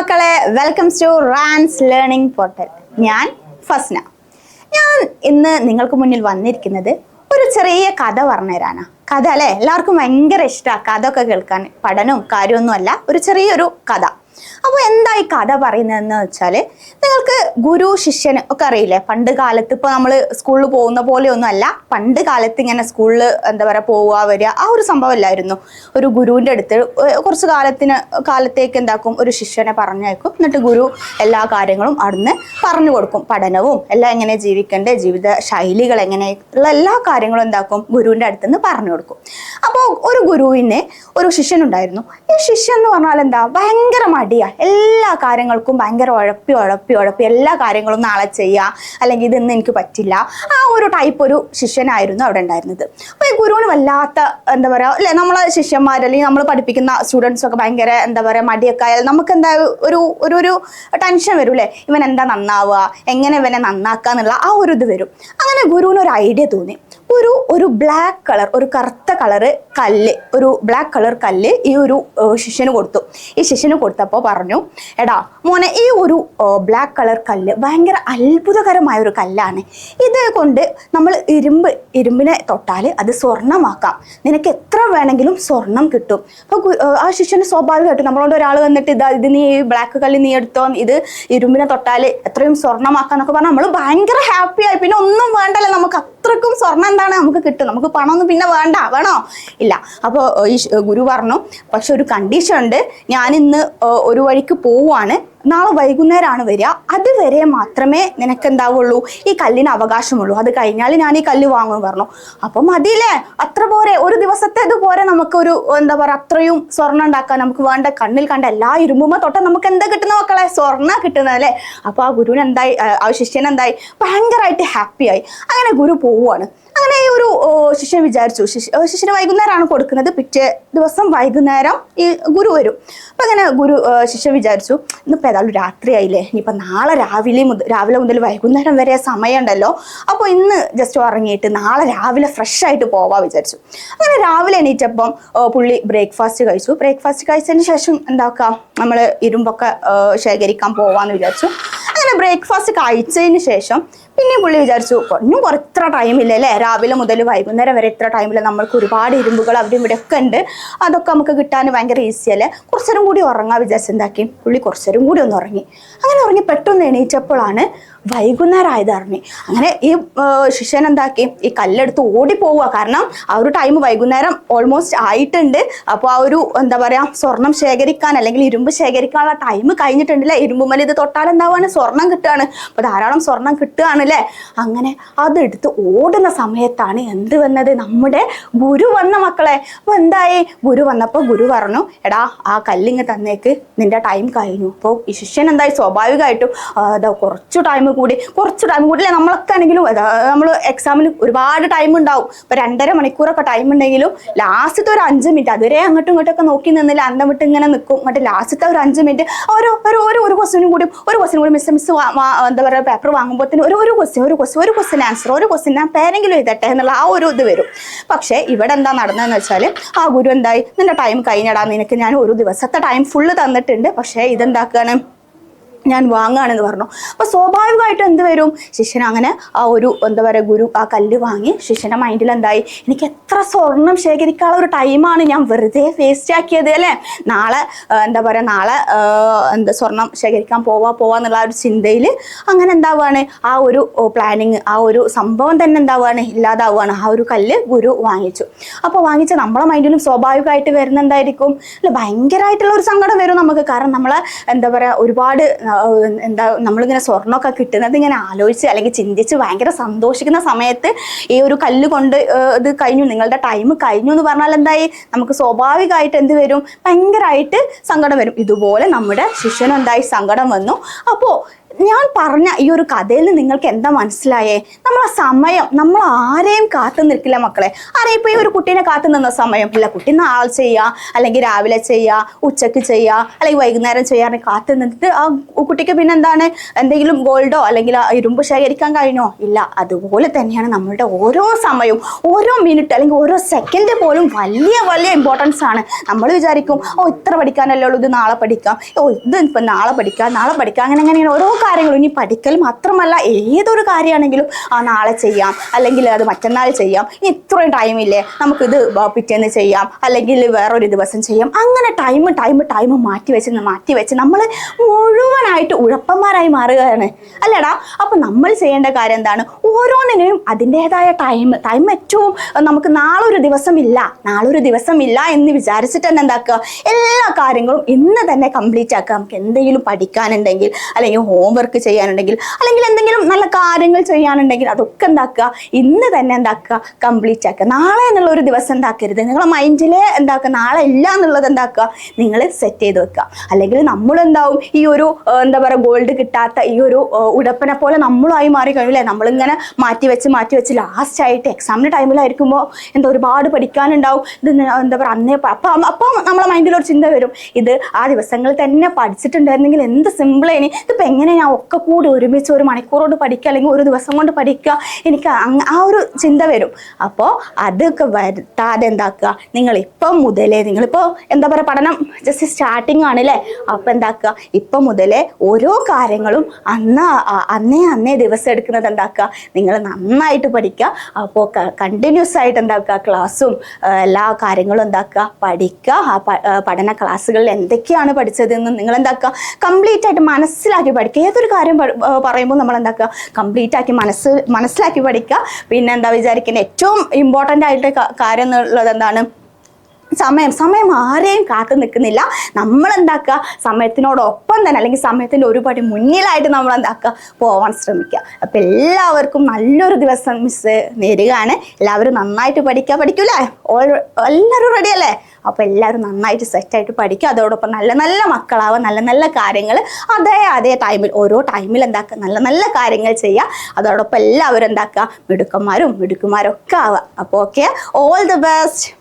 മക്കളെ welcome to Rans learning portal ഞാൻ ഫസ്ന. ഞാൻ ഇന്ന് നിങ്ങൾക്ക് മുന്നിൽ വന്നിരിക്കുന്നത് ഒരു ചെറിയ കഥ പറഞ്ഞുതരാനാ. കഥ അല്ലേ? എല്ലാവർക്കും ഭയങ്കര ഇഷ്ടമാണ് കഥ ഒക്കെ കേൾക്കാൻ പഠനവും കാര്യമൊന്നും അല്ല ഒരു ചെറിയൊരു കഥ. അപ്പോൾ എന്താ ഈ കഥ പറയുന്നതെന്ന് വെച്ചാൽ നിങ്ങൾക്ക് ഗുരു ശിഷ്യന് ഒക്കെ അറിയില്ലേ? പണ്ട് കാലത്ത് ഇപ്പോൾ നമ്മൾ സ്കൂളിൽ പോകുന്ന പോലെയൊന്നും അല്ല പണ്ട് കാലത്ത് ഇങ്ങനെ സ്കൂളിൽ എന്താ പറയുക പോവുക വരിക ആ ഒരു സംഭവം അല്ലായിരുന്നു. ഒരു ഗുരുവിന്റെ അടുത്ത് കുറച്ച് കാലത്തിന് കാലത്തേക്ക് എന്താക്കും? ഒരു ശിഷ്യനെ പറഞ്ഞേക്കും എന്നിട്ട് ഗുരു എല്ലാ കാര്യങ്ങളും അവിടുന്ന് പറഞ്ഞു കൊടുക്കും. പഠനവും എല്ലാം എങ്ങനെ ജീവിക്കേണ്ടത് ജീവിത ശൈലികൾ എങ്ങനെ ഉള്ള എല്ലാ കാര്യങ്ങളും എന്താക്കും? ഗുരുവിന്റെ അടുത്ത് നിന്ന് പറഞ്ഞു കൊടുക്കും. അപ്പോൾ ഒരു ഗുരുവിന് ഒരു ശിഷ്യനുണ്ടായിരുന്നു ഈ ശിഷ്യൻ എന്ന് പറഞ്ഞാൽ എന്താ? ഭയങ്കര മടിയാ. എല്ലാ കാര്യങ്ങൾക്കും ഭയങ്കര ഉഴപ്പി ഉഴപ്പി ഉഴപ്പി. എല്ലാ കാര്യങ്ങളും നാളെ ചെയ്യുക അല്ലെങ്കിൽ ഇതൊന്നും എനിക്ക് പറ്റില്ല. ആ ഒരു ടൈപ്പ് ഒരു ശിഷ്യനായിരുന്നു അവിടെ ഉണ്ടായിരുന്നത്. അപ്പോൾ ഈ ഗുരുവിന് വല്ലാത്ത എന്താ പറയുക അല്ലെ നമ്മളെ ശിഷ്യന്മാർ അല്ലെങ്കിൽ നമ്മൾ പഠിപ്പിക്കുന്ന സ്റ്റുഡൻസ് ഒക്കെ ഭയങ്കര എന്താ പറയുക മടിയൊക്കെ ആയാൽ നമുക്ക് എന്താ ഒരു ഒരു ഒരു ടെൻഷൻ വരും അല്ലേ? ഇവൻ എന്താ നന്നാവുക? എങ്ങനെ ഇവനെ നന്നാക്കുക എന്നുള്ള ആ ഒരു ഇത് വരും. അങ്ങനെ ഗുരുവിന് ഒരു ഐഡിയ തോന്നി. ഒരു ഒരു ബ്ലാക്ക് കളർ ഒരു കറുത്ത കളറ് കല്ല് ഒരു ബ്ലാക്ക് കളർ കല്ല് ഈ ഒരു ശിഷ്യന് കൊടുത്തു. ഈ ശിഷ്യന് കൊടുത്തപ്പോൾ പറഞ്ഞു എടാ മോനെ ഈ ഒരു ബ്ലാക്ക് കളർ കല്ല് ഭയങ്കര അത്ഭുതകരമായ ഒരു കല്ലാണ്. ഇത് കൊണ്ട് നമ്മൾ ഇരുമ്പ് ഇരുമ്പിനെ തൊട്ടാൽ അത് സ്വർണമാക്കാം. നിനക്ക് എത്ര വേണമെങ്കിലും സ്വർണം കിട്ടും. അപ്പോൾ ആ ശിഷ്യന് സ്വാഭാവികമായിട്ടും നമ്മളോട് ഒരാൾ വന്നിട്ട് ഇതാ ഇത് നീ ഈ ബ്ലാക്ക് കല്ല് നീ എടുത്തോ ഇത് ഇരുമ്പിനെ തൊട്ടാൽ എത്രയും സ്വർണമാക്കാം എന്നൊക്കെ പറഞ്ഞാൽ നമ്മൾ ഭയങ്കര ഹാപ്പി ആയി. പിന്നെ ഒന്നും അത്രക്കും സ്വർണം എന്താണ് നമുക്ക് കിട്ടും. നമുക്ക് പണമൊന്നും പിന്നെ വേണ്ട. വേണോ? ഇല്ല. അപ്പോൾ ഈ ഗുരു പറഞ്ഞു പക്ഷെ ഒരു കണ്ടീഷൻ ഉണ്ട്. ഞാൻ ഇന്ന് ഒരു വഴിക്ക് പോവുകയാണ് നാളെ വൈകുന്നേരമാണ് വരിക. അതുവരെ മാത്രമേ നിനക്ക് എന്താവുള്ളൂ ഈ കല്ലിന് അവകാശമുള്ളൂ. അത് കഴിഞ്ഞാൽ ഞാൻ ഈ കല്ല് വാങ്ങും പറഞ്ഞു. അപ്പം മതിയില്ലേ? അത്ര പോരെ. ഒരു ദിവസത്തെ ഇതുപോലെ നമുക്കൊരു എന്താ പറയുക അത്രയും സ്വർണം ഉണ്ടാക്കാൻ നമുക്ക് വേണ്ട. കണ്ണിൽ കണ്ട എല്ലാ ഇരുമ്പുമ തൊട്ട് നമുക്ക് എന്താ കിട്ടുന്ന മക്കളെ? സ്വർണ കിട്ടുന്നത് അല്ലേ? അപ്പോൾ ആ ഗുരുവിന് എന്തായി ആ, ആ ശിഷ്യൻ എന്തായി ഭയങ്കരമായിട്ട് ഹാപ്പിയായി അങ്ങനെ ഗുരു പോവുകയാണ് അങ്ങനെ ഒരു ശിഷ്യൻ വിചാരിച്ചു. ശിഷ്യ ശിഷ്യന് വൈകുന്നേരമാണ് കൊടുക്കുന്നത്. പിറ്റേ ദിവസം വൈകുന്നേരം ഈ ഗുരു വരും. അപ്പം അങ്ങനെ ഗുരു ശിഷ്യൻ വിചാരിച്ചു ഇന്നിപ്പോൾ ഏതായാലും രാത്രിയായില്ലേ? ഇനിയിപ്പോൾ നാളെ രാവിലെ മുതൽ രാവിലെ മുതൽ വൈകുന്നേരം വരെ സമയമുണ്ടല്ലോ. അപ്പോൾ ഇന്ന് ജസ്റ്റ് ഉറങ്ങിയിട്ട് നാളെ രാവിലെ ഫ്രഷ് ആയിട്ട് പോവാ വിചാരിച്ചു. അങ്ങനെ രാവിലെ എണീറ്റപ്പം പുള്ളി ബ്രേക്ക്ഫാസ്റ്റ് കഴിച്ചു. ബ്രേക്ക്ഫാസ്റ്റ് കഴിച്ചതിന് ശേഷം എന്താക്കാം? നമ്മൾ ഇരുമ്പൊക്കെ ശേഖരിക്കാൻ പോവാന്ന് വിചാരിച്ചു. അങ്ങനെ ബ്രേക്ക്ഫാസ്റ്റ് കഴിച്ചതിന് ശേഷം പിന്നെ പുള്ളി വിചാരിച്ചു കുറഞ്ഞും കുറച്ചത്ര ടൈമില്ല അല്ലേ? രാവിലെ മുതൽ വൈകുന്നേരം വരെ ഇത്ര ടൈമില്ല നമ്മൾക്ക് ഒരുപാട് ഇരുമ്പുകൾ അവിടെ ഇവിടെ ഒക്കെ ഉണ്ട്. അതൊക്കെ നമുക്ക് കിട്ടാൻ ഭയങ്കര ഈസി അല്ലേ? കുറച്ചേരം കൂടി ഉറങ്ങാൻ വിചാരിച്ച് എന്താക്കി? പുള്ളി കുറച്ചേരം കൂടി ഒന്ന് ഉറങ്ങി. അങ്ങനെ ഉറങ്ങി പെട്ടെന്ന് എണീറ്റപ്പോഴാണ് വൈകുന്നേരം ആയത് അറിഞ്ഞു അങ്ങനെ ഈ ശിഷ്യൻ എന്താക്കി? ഈ കല്ലെടുത്ത് ഓടി പോവുക കാരണം ആ ഒരു ടൈം വൈകുന്നേരം ഓൾമോസ്റ്റ് ആയിട്ടുണ്ട്. അപ്പോൾ ആ ഒരു എന്താ പറയുക സ്വർണം ശേഖരിക്കാൻ അല്ലെങ്കിൽ ഇരുമ്പ് ശേഖരിക്കാനുള്ള ടൈം കഴിഞ്ഞിട്ടുണ്ടല്ലേ ഇരുമ്പുമല ഇത് തൊട്ടാൽ എന്താവാണ്? സ്വർണം കിട്ടുകയാണ്. അപ്പോൾ ധാരാളം സ്വർണം കിട്ടുകയാണ് അല്ലേ? അങ്ങനെ അതെടുത്ത് ഓടുന്ന സമയത്താണ് എന്ത് വന്നത്? നമ്മുടെ ഗുരു വന്ന മക്കളെ. അപ്പോൾ എന്തായി? ഗുരു വന്നപ്പോൾ ഗുരു പറഞ്ഞു എടാ ആ കല്ലിങ് തന്നേക്ക്. നിന്റെ ടൈം കഴിഞ്ഞു. അപ്പോൾ ശിഷ്യൻ എന്തായി? സ്വാഭാവികമായിട്ടും അതാ കുറച്ച് ടൈം കൂടി കുറച്ചു ടൈം കൂടി അല്ലേ? നമ്മളൊക്കെ ആണെങ്കിലും നമ്മൾ എക്സാമിന് ഒരുപാട് ടൈം ഉണ്ടാവും. ഇപ്പോൾ രണ്ടര മണിക്കൂറൊക്കെ ടൈം ഉണ്ടെങ്കിലും ലാസ്റ്റത്തെ ഒരു അഞ്ച് മിനിറ്റ് അതുവരെ അങ്ങോട്ടും ഇങ്ങോട്ടൊക്കെ നോക്കി നിന്നില്ല. അന്തം വിട്ട് ഇങ്ങനെ നിൽക്കും എന്നിട്ട് ലാസ്റ്റത്തെ ഒരു അഞ്ച് മിനിറ്റ് ഒരു ഒരു ഒരു ക്വസ്റ്റിനും കൂടി ഒരു ക്വസ്റ്റിനും കൂടി മിസ് മിസ് എന്താ പറയുക പേപ്പർ വാങ്ങുമ്പോൾ തന്നെ ഒരു ഒരു ക്വസ്റ്റ്യൻ ഒരു ക്വസ്റ്റ്യൻ ഒരു ക്വസ്റ്റ്യൻ ആൻസർ ഒരു ക്വസ്റ്റ്യൻ ഞാൻ പേരെങ്കിലും എഴുതട്ടെ എന്നുള്ള ആ ഒരു ഇത് വരും. പക്ഷേ ഇവിടെ എന്താ നടന്നതെന്ന് വെച്ചാൽ ആ ഗുരു എന്തായി? നിന്റെ ടൈം കഴിഞ്ഞടാ. നിനക്ക് ഞാൻ ഒരു ദിവസത്തെ ടൈം ഫുള്ള് തന്നിട്ടുണ്ട്. പക്ഷേ ഇതെന്താക്കുകയാണ് ഞാൻ വാങ്ങുകയാണെന്ന് പറഞ്ഞു. അപ്പോൾ സ്വാഭാവികമായിട്ട് എന്ത് വരും? ശിഷ്യൻ അങ്ങനെ ആ ഒരു എന്താ പറയുക ഗുരു ആ കല്ല് വാങ്ങി ശിഷ്യന്റെ മൈൻഡിൽ എന്തായി? എനിക്ക് എത്ര സ്വർണം ശേഖരിക്കാനുള്ള ഒരു ടൈമാണ് ഞാൻ വെറുതെ വേസ്റ്റ് ആക്കിയത് അല്ലേ? നാളെ എന്താ പറയുക നാളെ എന്താ സ്വർണം ശേഖരിക്കാൻ പോവാ പോവാ എന്നുള്ള ഒരു ചിന്തയിൽ അങ്ങനെ എന്താവുകയാണ് ആ ഒരു പ്ലാനിങ് ആ ഒരു സംഭവം തന്നെ എന്താവുകയാണ് ഇല്ലാതാവുകയാണ് ആ ഒരു കല്ല് ഗുരു വാങ്ങിച്ചു. അപ്പോൾ വാങ്ങിച്ച നമ്മളെ മൈൻഡിലും സ്വാഭാവികമായിട്ട് വരുന്ന എന്തായിരിക്കും? അല്ല ഭയങ്കരമായിട്ടുള്ള ഒരു സങ്കടം വരും നമുക്ക്. കാരണം നമ്മൾ എന്താ പറയുക ഒരുപാട് എന്താ നമ്മളിങ്ങനെ സ്വർണമൊക്കെ കിട്ടുന്നത് ഇങ്ങനെ ആലോചിച്ച് അല്ലെങ്കിൽ ചിന്തിച്ച് ഭയങ്കര സന്തോഷിക്കുന്ന സമയത്ത് ഈ ഒരു കല്ല് കൊണ്ട് ഇത് കഴിഞ്ഞു. നിങ്ങളുടെ ടൈം കഴിഞ്ഞു എന്ന് പറഞ്ഞാൽ എന്തായി? നമുക്ക് സ്വാഭാവികമായിട്ട് എന്ത് വരും? ഭയങ്കരമായിട്ട് സങ്കടം വരും. ഇതുപോലെ നമ്മുടെ ശിഷ്യനും എന്തായി സങ്കടം വന്നു. അപ്പോൾ ഞാൻ പറഞ്ഞ ഈ ഒരു കഥയിൽ നിന്ന് നിങ്ങൾക്ക് എന്താ മനസ്സിലായേ? നമ്മൾ ആ സമയം നമ്മൾ ആരെയും കാത്തു നിൽക്കില്ല മക്കളെ. ആരെയും ഇപ്പൊ ഈ ഒരു കുട്ടീനെ കാത്തു നിന്ന സമയം? ഇല്ല കുട്ടി നാൾ ചെയ്യുക അല്ലെങ്കിൽ രാവിലെ ചെയ്യുക ഉച്ചയ്ക്ക് ചെയ്യുക അല്ലെങ്കിൽ വൈകുന്നേരം ചെയ്യാൻ കാത്തു നിന്നിട്ട് ആ കുട്ടിക്ക് പിന്നെ എന്താണ്? എന്തെങ്കിലും ഗോൾഡോ അല്ലെങ്കിൽ ഇരുമ്പ് ശേഖരിക്കാൻ കഴിഞ്ഞോ? ഇല്ല അതുപോലെ തന്നെയാണ് നമ്മളുടെ ഓരോ സമയവും. ഓരോ മിനിറ്റ് അല്ലെങ്കിൽ ഓരോ സെക്കൻഡ് പോലും വലിയ വലിയ ഇമ്പോർട്ടൻസ് ആണ്. നമ്മൾ വിചാരിക്കും ഓ ഇത്ര പഠിക്കാനല്ലേ ഉള്ളൂ ഇത് നാളെ പഠിക്കാം. ഓ ഇത് ഇപ്പം നാളെ പഠിക്കാം നാളെ പഠിക്കാം. അങ്ങനെ അങ്ങനെ അങ്ങനെ ഓരോ കാര്യങ്ങളും. ഇനി പഠിക്കൽ മാത്രമല്ല ഏതൊരു കാര്യമാണെങ്കിലും ആ നാളെ ചെയ്യാം. അല്ലെങ്കിൽ അത് മറ്റന്നാൾ ചെയ്യാം. ഇനി ഇത്രയും ടൈമില്ലേ നമുക്കിത് പിറ്റേന്ന് ചെയ്യാം. അല്ലെങ്കിൽ വേറൊരു ദിവസം ചെയ്യാം. അങ്ങനെ ടൈം ടൈം ടൈം മാറ്റി വെച്ച് മാറ്റി വെച്ച് നമ്മൾ മുഴുവനായിട്ട് ഉഴപ്പന്മാരായി മാറുകയാണ്. അല്ലടാ അപ്പം നമ്മൾ ചെയ്യേണ്ട കാര്യം എന്താണ്? ഓരോന്നിനും അതിന്റെതായ ടൈം ടൈം ഏറ്റവും നമുക്ക് നാളെ ഒരു ഇല്ല നാളെ ഒരു ഇല്ല എന്ന് വിചാരിച്ചിട്ട് തന്നെ എന്താക്കുക? എല്ലാ കാര്യങ്ങളും ഇന്ന് തന്നെ കംപ്ലീറ്റ് ആക്കുക. നമുക്ക് എന്തെങ്കിലും പഠിക്കാനുണ്ടെങ്കിൽ അല്ലെങ്കിൽ ഹോംവർക്ക് ചെയ്യാനുണ്ടെങ്കിൽ അല്ലെങ്കിൽ എന്തെങ്കിലും നല്ല കാര്യങ്ങൾ ചെയ്യാനുണ്ടെങ്കിൽ അതൊക്കെ എന്താക്കുക? ഇന്ന് തന്നെ എന്താക്കുക? കംപ്ലീറ്റ് ആക്കുക. നാളെ എന്നുള്ള ഒരു ദിവസം എന്താക്കരുത്. നിങ്ങളെ മൈൻഡിലെ എന്താക്കുക? നാളെ ഇല്ല എന്നുള്ളത് എന്താക്കുക? നിങ്ങൾ സെറ്റ് ചെയ്ത് വെക്കുക. അല്ലെങ്കിൽ നമ്മളെന്താവും ഈ ഒരു എന്താ പറയുക ഗോൾഡ് കിട്ടാത്ത ഈ ഒരു ഉടപ്പനെ പോലെ നമ്മളുമായി മാറി കഴിയില്ലേ നമ്മളിങ്ങനെ മാറ്റി വെച്ച് മാറ്റി വെച്ച് ലാസ്റ്റ് ആയിട്ട് എക്സാമിന് ടൈമിലായിരിക്കുമ്പോൾ എന്താ ഒരുപാട് പഠിക്കാനുണ്ടാവും. ഇത് എന്താ പറയുക അന്നേ അപ്പം അപ്പം നമ്മളെ മൈൻഡിൽ ഒരു ചിന്ത വരും. ഇത് ആ ദിവസങ്ങളിൽ തന്നെ പഠിച്ചിട്ടുണ്ടായിരുന്നെങ്കിൽ എന്ത് സിമ്പിളേനി ഇതിപ്പോൾ എങ്ങനെ ഞാൻ ഒക്കെ കൂടി ഒരുമിച്ച് ഒരു മണിക്കൂറോട് പഠിക്കുക അല്ലെങ്കിൽ ഒരു ദിവസം കൊണ്ട് പഠിക്കുക എനിക്ക് ആ ഒരു ചിന്ത വരും. അപ്പോൾ അതൊക്കെ വരുത്താതെ എന്താക്കുക? നിങ്ങൾ ഇപ്പം മുതലേ നിങ്ങളിപ്പോൾ എന്താ പറയുക പഠനം ജസ്റ്റ് സ്റ്റാർട്ടിങ് ആണല്ലേ അപ്പോൾ എന്താക്കുക? ഇപ്പം മുതലേ ഓരോ കാര്യങ്ങളും അന്ന് അന്നേ അന്നേ ദിവസം എടുക്കുന്നത് എന്താക്കുക? നിങ്ങൾ നന്നായിട്ട് പഠിക്കുക. അപ്പോൾ കണ്ടിന്യൂസ് ആയിട്ട് എന്താക്കുക? ക്ലാസ്സും എല്ലാ കാര്യങ്ങളും എന്താക്കുക? പഠിക്കുക. ആ പഠന ക്ലാസ്സുകളിൽ എന്തൊക്കെയാണ് പഠിച്ചതെന്ന് നിങ്ങൾ എന്താക്കുക? കംപ്ലീറ്റ് ആയിട്ട് മനസ്സിലാക്കി പഠിക്കുക. ഏതൊരു കാര്യം പറയുമ്പോൾ നമ്മൾ എന്താക്കുക? കംപ്ലീറ്റ് ആക്കി മനസ്സ് മനസ്സിലാക്കി പഠിക്കുക. പിന്നെ എന്താ വിചാരിക്കുന്നത്? ഏറ്റവും ഇമ്പോർട്ടന്റ് ആയിട്ട് കാര്യം എന്നുള്ളത് എന്താണ്? സമയം സമയം ആരെയും കാത്തു നിൽക്കുന്നില്ല. നമ്മൾ എന്താക്കുക സമയത്തിനോടൊപ്പം തന്നെ അല്ലെങ്കിൽ സമയത്തിന്റെ ഒരുപാട് മുന്നിലായിട്ട് നമ്മൾ എന്താക്കുക പോവാൻ ശ്രമിക്കുക. അപ്പം എല്ലാവർക്കും നല്ലൊരു ദിവസം മിസ് നേരുകയാണ്. എല്ലാവരും നന്നായിട്ട് പഠിക്കുക. പഠിക്കൂലേ ഓൾ എല്ലാവരും റെഡി അല്ലേ? അപ്പോൾ എല്ലാവരും നന്നായിട്ട് സെറ്റായിട്ട് പഠിക്കുക. അതോടൊപ്പം നല്ല നല്ല മക്കളാവുക നല്ല നല്ല കാര്യങ്ങൾ. അതേ അതേ ടൈമിൽ ഓരോ ടൈമിൽ എന്താക്കുക? നല്ല നല്ല കാര്യങ്ങൾ ചെയ്യുക. അതോടൊപ്പം എല്ലാവരും എന്താക്കുക? മിടുക്കന്മാരും മിടുക്കുമാരും ഒക്കെ ആവുക. അപ്പോൾ ഓക്കെ ഓൾ ദി ബെസ്റ്റ്